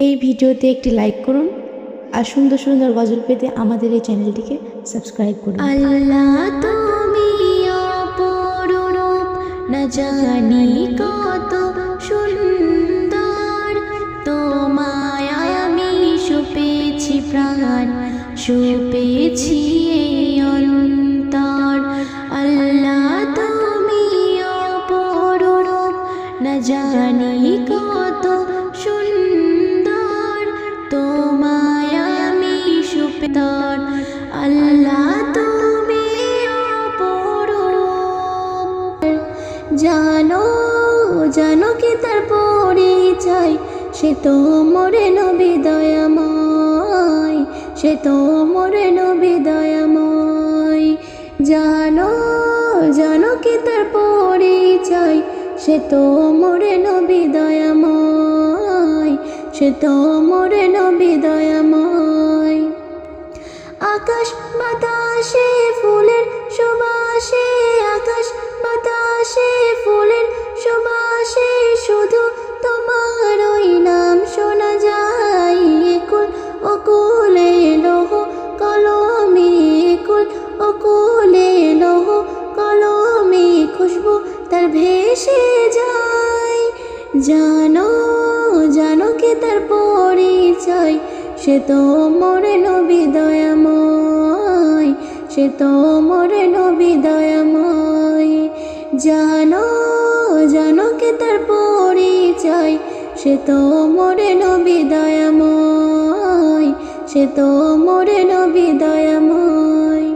এই ভিডিওতে একটি লাইক করুন আর সুন্দর সুন্দর গজল পেতে আমাদের এই চ্যানেলটিকে সাবস্ক্রাইব করুন। আল্লাহ তুমি অপরূপ, না জানি কত সুন্দর। তোমায় আমি সুপেছি প্রাণ, সুপেছি আল্লাহ না জানি কত তার পরিচয়, সে তো মোরে নবী দয়াময়, সে তো মোরে নবী দয়াময়। জানো জানো কি তার পরিচয়, সে তো মোরে নবী দয়াময়, সে তো মোরে নবী দয়াময়। আকাশ বাতাসে, ফুলের সুবাসে, আকাশ বাতাসে, ফুলের শুধু তোমার ওই নাম শোনা যায়, একুল অকুলে লোহ কলমে, একুল অকুলে লোহ কলমে খুশবু তার ভেসে যায়। জানো জানো কে তার পরিচয়? সে তো মোরে নবী দয়াময়, সে তো মোরে নবী দয়াময়। জানো পরিচয় সে তো মোরে নবী দয়াময়, সে তো মোরে নবী দয়াময়।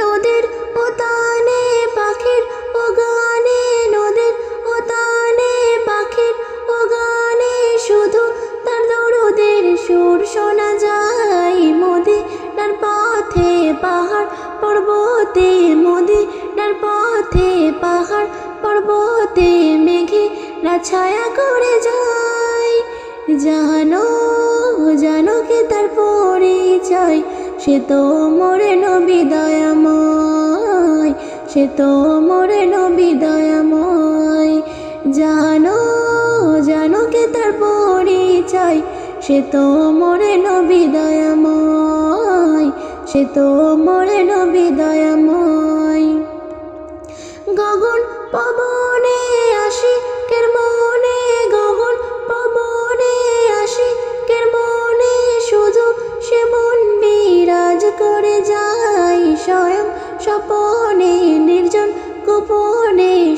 নদীর ওতানে পাখির ও গানে নদীর ওতানে পাখির ও গানে শুধু তার দৌড়দের সুর শোনা যায়। মোদি তার পথে পাহাড় পর্বতে ছায়া করে যায়। জানো জানো কি তার পরিচয়? সে তো মোরে নবী দয়াময়। সে তো মোরে নবী দয়াময়। জানো জানো কি তার পরিচয়? সে তো মোরে নবী দয়াময়। সে তো মোরে নবী দয়াময়। গগন পবনে আসি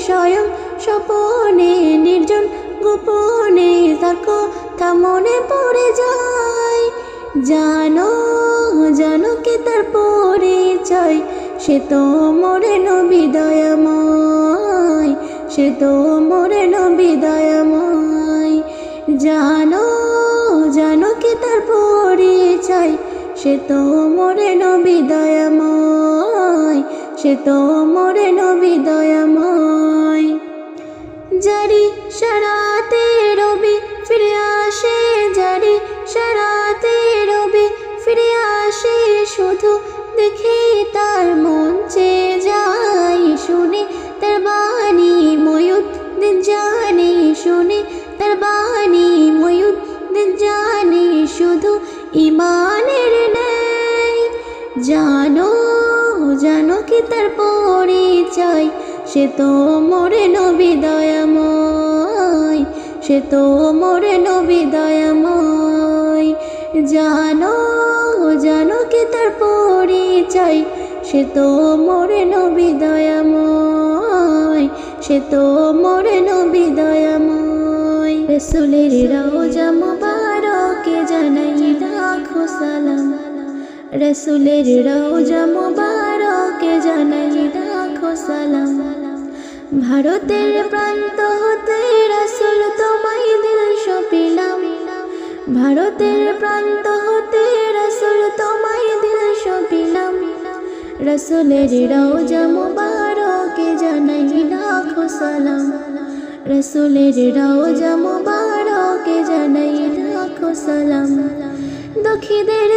স্বয়ং স্বপনে নির্জন, গোপনে তার কথা মনে পড়ে যায়। জানো জানো কি তার পরিচয়? সে তো মোরে নবী দয়াময় সে তো মোরে নবী দয়াময় জানো জানো কি তার পরিচয়? সে তো মোরে নবী দয়াময় সে তো মোরে নবী দয়াময়। জারি সারাতে রবি ফিরে আসে জারি সারাতে রবি ফিরে আসে, শুধু দেখে তার মন চেয়ে যায়, শুনে তার বাণী ময়ূর দিন জানি, শুনে তার বাণী ময়ূর দিন জানি, শুধু ইমানের নেই জানো কি তার পরিচয়। সে তো মোরে নবী দয়াময়। সে তো মোরে নবী দয়াময়। জানো জানো কি তার পরিচয়। সে তো মোরে নবী দয়াময়। সে তো মোরে নবী দয়াময়। রসুলের রওজা মুবারকে জানাই লাখো সালাম। রসুলের রওজা মুবারকে জানাই লাখো সালাম। ভারতের প্রান্ত হতে রসুল তোমায় দিল সপিলাম। ভারতের প্রান্ত হতে রসুল তোমায় দিল সপিলাম। রসুলের রওজা মুবারকে জানাই লাখো সালাম। রসুলের রওজা মুবারকে জানাই লাখো সালাম। দুঃখীদের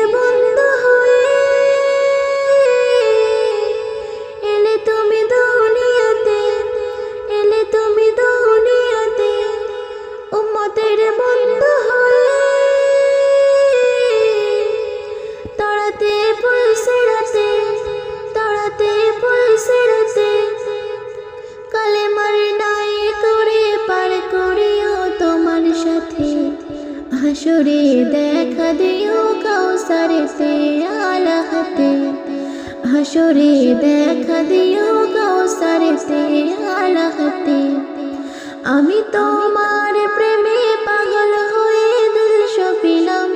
হাসরে দেখা দিও কাউসারেতে আলাহাতে আমি তোমার প্রেমে পাগল হয়ে দিল সপিলাম।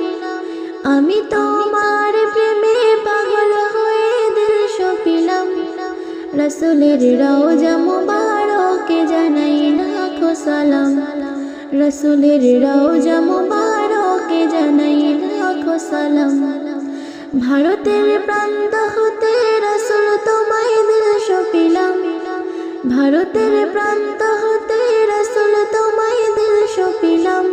আমি তোমার প্রেমে পাগল হয়ে দিল সপিলাম। রসুলের রওজা মুবারকে জানাই লাখো সালাম। রসুলের রওজা মুবারকে জানাই লাখো সালাম। ভারতের প্রান্ত রসুল তোমায় দিল সপিলাম ভারতের প্রান্ত হতে রসুল তোমায় দিল সপিলাম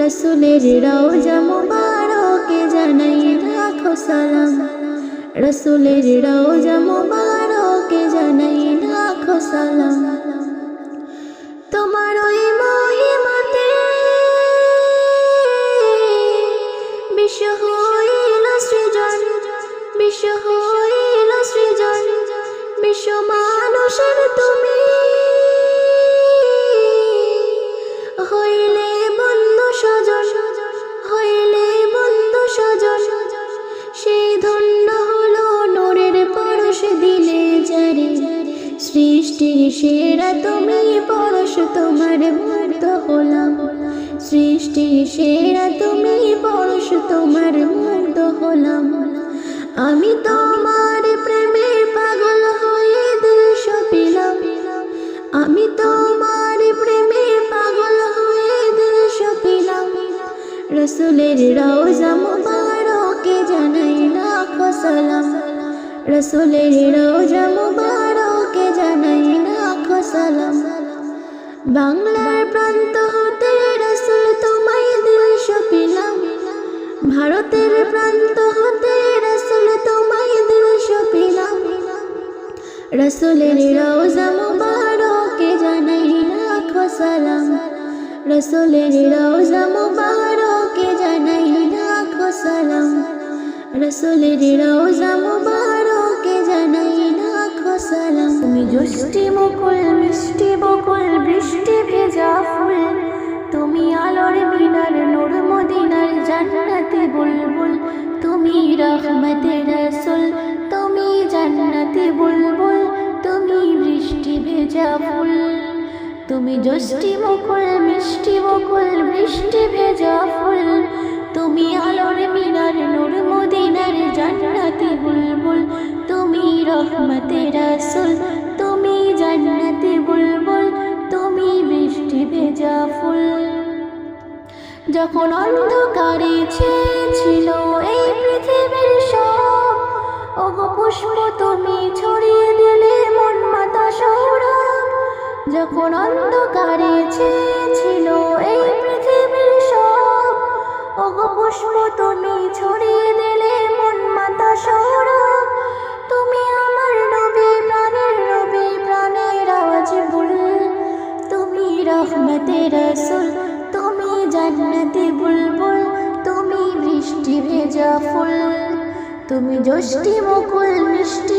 রসুলের রওজা মুবারকে জানাই লাখো সালাম। রসুলের রওজা মুবারকে জানাই লাখো সালাম। সৃষ্টির সেরা তুমি, পরশ তোমার মুগ্ধ হলাম। সৃষ্টির সেরা তুমি, পরশ তোমার মুগ্ধ হলাম। আমি তোমার প্রেমের পাগল হয়ে দিল সপিলাম আমি তোমার প্রেমের পাগল হয়ে দিল সপিলাম রসুলের রওজা মুবারকে জানাই লাখো সালাম। রসুলের রওজা মুবারকে সালাম। বাংলার প্রান্ত হতে রসুল তোমায় দিল সপিলাম। ভারতের প্রান্ত হতে রসুল তোমায় দিল সপিলাম। রসুলের রওজা মুবারকে জানাই লাখো সালাম। রসুলের রওজা মুবারকে জানাই লাখো সালাম। রসুলের রওজা জষ্টি মুকুল মিষ্টি বকুল, বৃষ্টি ভেজা ফুল। তুমি আলোর মিনার, নূর মদিনার জান্নাতে বুলবুল। তুমি রহমতের রসুল, তুমি জান্নাতে বুলবুল। তুমি বৃষ্টি ভেজা ফুল। তুমি জষ্টি মুকুল মিষ্টি বকুল, বৃষ্টি ভেজা ফুল। তুমি আলোর মিনার, নূর মদিনার জান্নাতে বুলবুল। তুমি রহমতে রাসুল বুলবুল তুমি বৃষ্টি ভেজা ফুল। যখন অন্ধকারে ছিল এই পৃথিবীর সব, ওগো পুষ্প, তুমি ছড়িয়ে দিলে মন মাতা সৌরভ। যখন অন্ধকারে ছিল এই পৃথিবীর সব, ওগো পুষ্প, তুমি ছড়িয়ে দিলে মন মাতা সৌরভ। প্রাণের বুল তুমি রহমতে রসুল, তুমি জান্নাতে বুলবুল, তুমি বৃষ্টি ভেজা ফুল তুমি যষ্টি বকুল মিষ্টি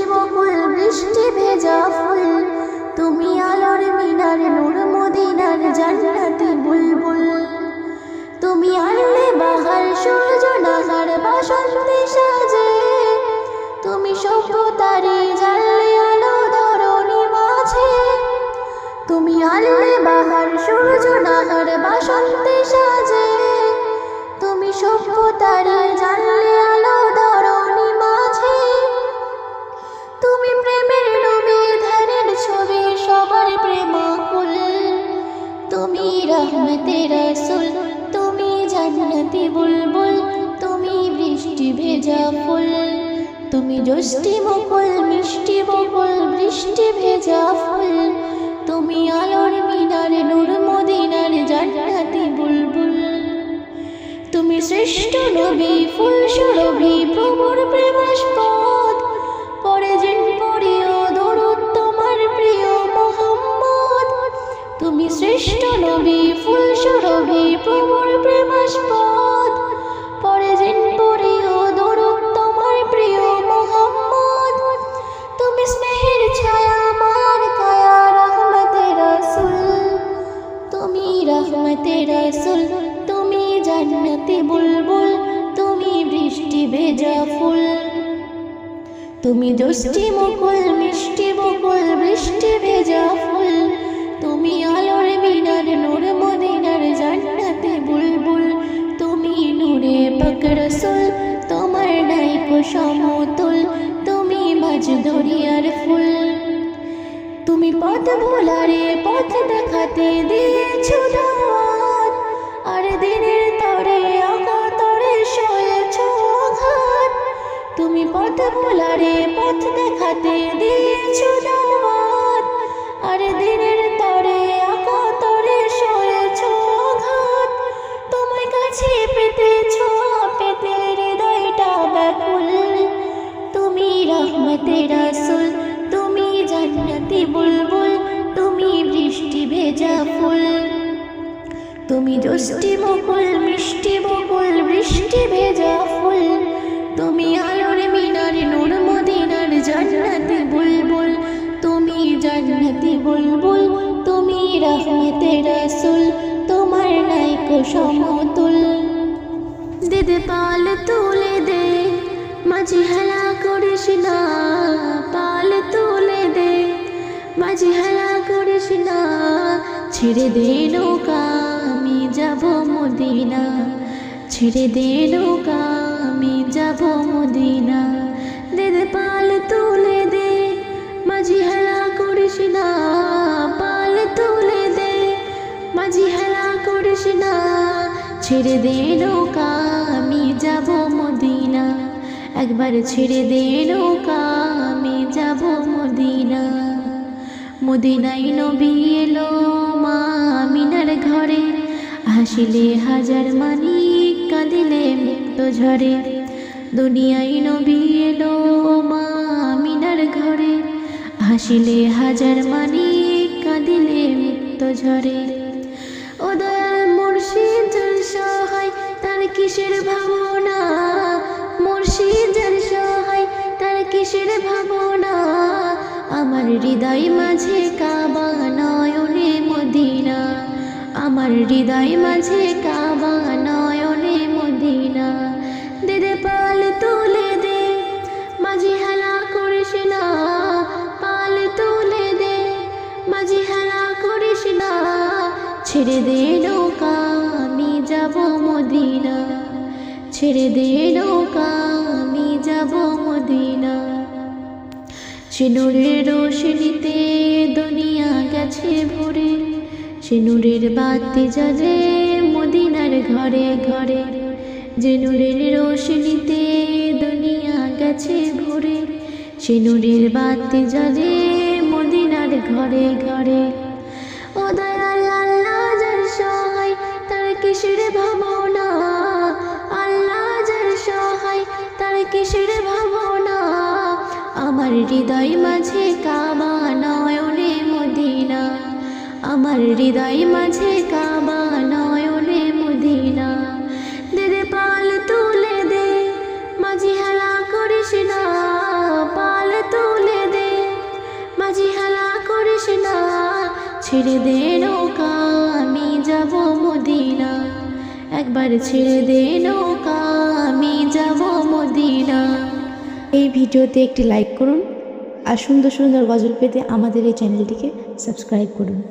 তুমি জষ্টি মুকুল মিষ্টি বকুল, বৃষ্টি ভেজা ফুল। তুমি আলোর মিনার, নূর মদিনার জান্নাতি বুলবুল। তুমি শ্রেষ্ঠ নবী ফুল সুরভি প্রভুর প্রেমাস্পদ। পরে জিন পড়িও দরুদ তোমার প্রিয় মোহাম্মদ। তুমি শ্রেষ্ঠ নবী ফুল সুরভি প্রভুর প্রেমাস্পদ। রহমতে রসুল, তুমি জান্নাত বুলবুল, তুমি বৃষ্টি ভেজা ফুল। তুমি দোষ্টি মুকুল, মিষ্টি বকুল বৃষ্টি ভেজা ফুল। তুমি আলোর মিনার, নূর মদিনার জান্নাতে বুলবুল। তুমি নূরে পাক রসুল, তোমার নাইকো সমতুল। তুমি মাঝ দরিয়ার ফুল। তুমি পথ ভোলারে পথ দেখাতে দিয়েছ দাওয়াত আর দিনের তরে আগা তরে শয়েছ ঘাট তুমি পথ ভোলারে পথ দেখাতে দিয়েছ দাওয়াত আর দিনের তরে আগা তরে শয়েছ ঘাট তোমার কাছে পেতেছ পেতে হৃদয়টা ব্যাকুল। তুমি রহমতে রাসুল তুমি জান্নাতি বুলবুল, তুমি বৃষ্টি ভেজা ফুল। তুমি বকুল, মিষ্টি বকুল, বৃষ্টি ভেজা ফুল। তুমি আলোর মিনার নূর মদিনার জান্নাতি বুলবুল। তুমি জান্নাতি বুলবুল, তুমি রহমতে রাসুল। তোমার নাইকো সমতুল। দিদি পাল তুলে দে, মাঝি হেলা করিস না, পাল মাঝি হেলা করিস ছেড়ে দে নৌকা, আমি যাব মদিনা। ছেড়ে দে নৌকা, আমি যাব মদিনা। দিদি পাল তুলে দে মাঝি হেলা করিস পাল তুলে দে মাঝি হেলা করিস ছেড়ে দে নৌকা, আমি যাব মদিনা। একবার ছেড়ে দে নৌকা, আমি যাব মদিনা। মদিনাই নবী এলো মা আমিনার ঘরে। হাসিলে হাজার মানি কাঁদিলে মুক্ত ঝরে। দুনিয়াই নবী এলো মা আমিনার ঘরে। হাসিলে হাজার মানি কাঁদিলে মুক্ত ঝরে। ও দয়াল মুর্শিদ সহায়, তার কিসের ভাবনা? মুর্শিদ সহায়, তার কিসের ভাবনা? আমার হৃদয় মাঝে কাবা নয়নে মদিনা। আমার হৃদয় মাঝে কাবা নয়নে মদিনা। দিদে পাল তুলে দে, মাঝি হেলা করিস না। পাল তুলে দে, মাঝি হেলা করিস না। ছেড়ে দে নৌকা, আমি যাব মদিনা। ছেড়ে দে নৌকা, আমি যাব সে নূরের রোশনীতে দুনিয়া গেছে ভরে। সে নূরের বাতি জ্বলে মদিনার ঘরে ঘরে। যে নূরের রোশনীতে দুনিয়া গেছে ভরে। সে নূরের বাতি জ্বলে মদিনার ঘরে ঘরে। আমার হৃদয় মাঝে কাবা নয়নে মদিনা। আমার হৃদয় মাঝে কাবা নয়নে মদিনা। দিদে পাল তুলে দে, মাঝি হেলা করিস না। পাল তুলে দে, মাঝি হেলা করিস না। ছেড়ে দে নৌকা, আমি যাব মদিনা। একবার ছেড়ে দে নৌকা, আমি যাব মদিনা। এই ভিডিওতে একটি লাইক আর সুন্দর সুন্দর গজল পেতে আমাদের এই চ্যানেলটিকে সাবস্ক্রাইব করুন।